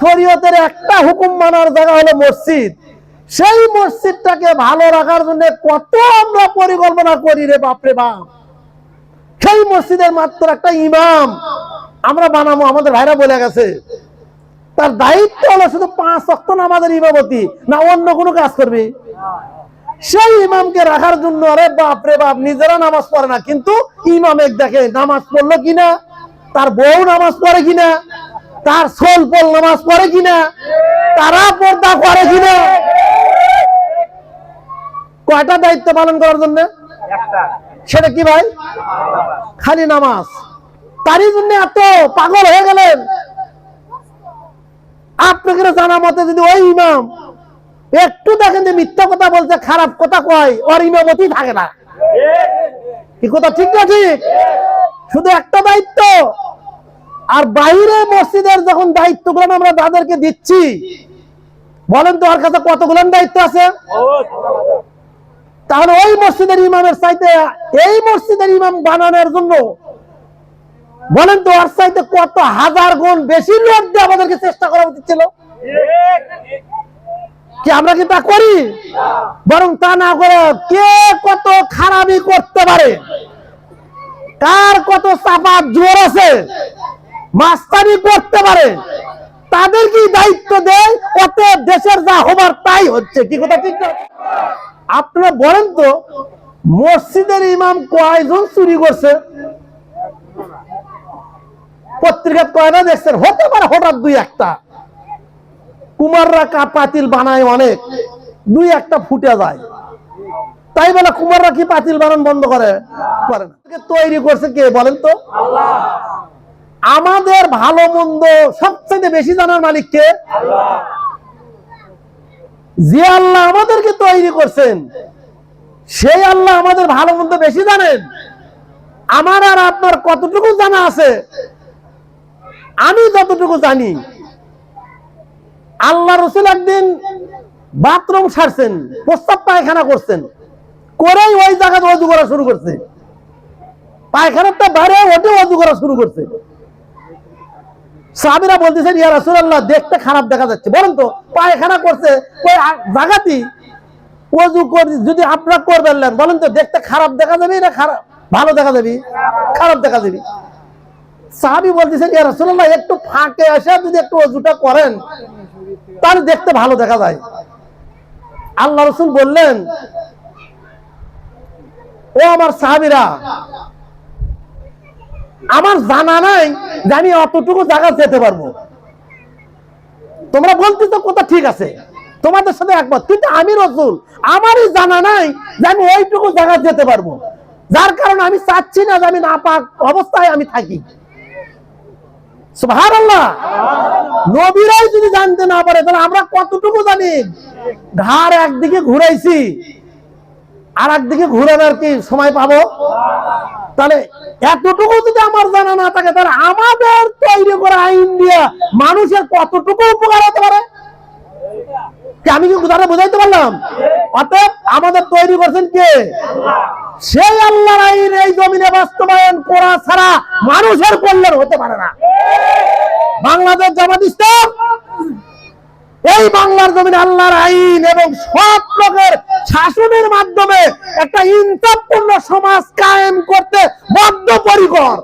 শরীয়তের একটা হুকুম মানার জায়গা হলো মসজিদ। সেই মসজিদটাকে ভালো রাখার জন্য কত আমরা পরিকল্পনা করি রে বাপরে বাপ। সেই মসজিদের মাত্র একটা ইমাম আমরা বানাবো, আমাদের ভাইরা বলে গেছে। তার দায়িত্ব হলো শুধু পাঁচ অক্ট নামাজের ইমামতি না অন্য কোনো কাজ করবে। সেই ইমামকে রাখার জন্য আরে বাপ রে বাপ, নিজেরা নামাজ পড়ে না, কিন্তু ইমাম এক দেখে, নামাজ পড়ল কিনা? তার বউ নামাজ পড়ে কিনা? তার সোল পল নামাজ পড়ে কিনা? তারা পর্দা করে কিনা? কয়টা দায়িত্ব পালন করার জন্য? সেটা কি ভাই? খালি নামাজ। তারই জন্য এত পাগল হয়ে গেলেন। আপনাকে জানা মতে যদি ওই ইমাম একটু দেখেন যে মিথ্যা কথা বলছে খারাপ কথা কয় ওর ইমামতি থাকে না। কি কথা ঠিক না ঠিক। শুধু একটা দায়িত্ব আর বাইরে মসজিদের যখন দায়িত্বগুলো আমরা তাদেরকে দিচ্ছি, বলেন তো ওর কাছে কতগুলো দায়িত্ব আছে? তাহলে ওই মসজিদের ইমামের চাইতে, এই মসজিদের ইমাম বানানোর জন্য বলেন তো ওর চাইতে কত হাজার গুণ বেশি লোক দিয়ে আমাদেরকে চেষ্টা করা উচিত ছিল? কি আমরা কি তা করি? বরং তা না করে কে কত খারাপই করতে পারে? কার কত চাপা জোর আছে? মাস্তানি করতে পারে। তাদের কি দায়িত্ব দেয় অত দেশের যা হবার তাই হচ্ছে। কি কথা, ঠিক? আপনারা বলেন তো, মসজিদের ইমাম কয়জন চুরি করছে? পত্রিকা কয়টা দেখছেন? হতে পারে হঠাৎ দুই একটা। কুমাররা কা পাতিল বানায় অনেক, দুই একটা ফুটে যায়। তাই বলে কুমাররা কি পাতিল বানান বন্ধ করে? করে তৈরি করছে কে বলেন তো? আমাদের ভালো মন্দ সবচেয়ে বেশি জানার মালিক কে? যে আল্লাহ আমাদেরকে তৈরি করছেন, সেই আল্লাহ আমাদের ভালো মন্দ বেশি জানেন। আমার আর আপনার কতটুকু জানা আছে? আমি যতটুকু জানি, আল্লাহ রসুল একদিন বাথরুম সারছেন, প্রস্তাব পায়খানা করছেন, করেই ওই জায়গাতে অজু করা শুরু করছে। পায়খানাটা বাইরে ওটে অজু করা শুরু করছে। সাহাবিরা বলতেছেন, ইয়া রাসূলুল্লাহ, দেখতে খারাপ দেখা যাচ্ছে। বলেন তো পায়খানা করছে ওই অজু করে যদি আপনারা করবেন বলেন তো, দেখতে খারাপ দেখা যাবে না খারাপ ভালো দেখা যাবে? খারাপ দেখা যাবে? সাহাবি বলতেছেন, ইয়া রাসূলুল্লাহ, একটু ফাঁকে এসে যদি একটু অজুটা করেন, তাহলে দেখতে ভালো দেখা যায়। আল্লাহ রসুল বললেন, ও আমার সাহাবিরা আমার জানা নাই যে আমি অতটুকু জায়গা যেতে পারব। তোমরা বলতেছো কথা ঠিক আছে। তোমাদের সাথে একমত। কিন্তু আমি রসুল, আমারই জানা নাই যে আমি ওইটুকু জায়গা যেতে পারব। যার কারণে আমি চাচ্ছি না যে আমি নাপাক অবস্থায় আমি থাকি। নবীরাই যদি জানতে না পারে, তাহলে আমরা কতটুকু জানি? ঘাড় একদিকে ঘুরাইছি আর একদিকে ঘুরানোর কি সময় পাবো? তাহলে এতটুকু যদি আমার জানা না থাকে, তাহলে আমাদের তৈরি করা আইন দিয়ে মানুষের কতটুকু উপকার হতে পারে? আমি কি কথাটা বোঝাইতে পারলাম? অতএব আমাদের তৈরি করছেন কে? সেই আল্লাহর আইন, এই জমিনে বাস্তবায়ন করা ছাড়া মানুষের কল্যাণ হতে পারে না। বাংলাদেশ জামাত ইসলাম, এই বাংলার জমিনে আল্লাহর আইন এবং সব লোকের শাসনের মাধ্যমে একটা ইনসাফপূর্ণ সমাজ কায়েম করতে বদ্ধপরিকর।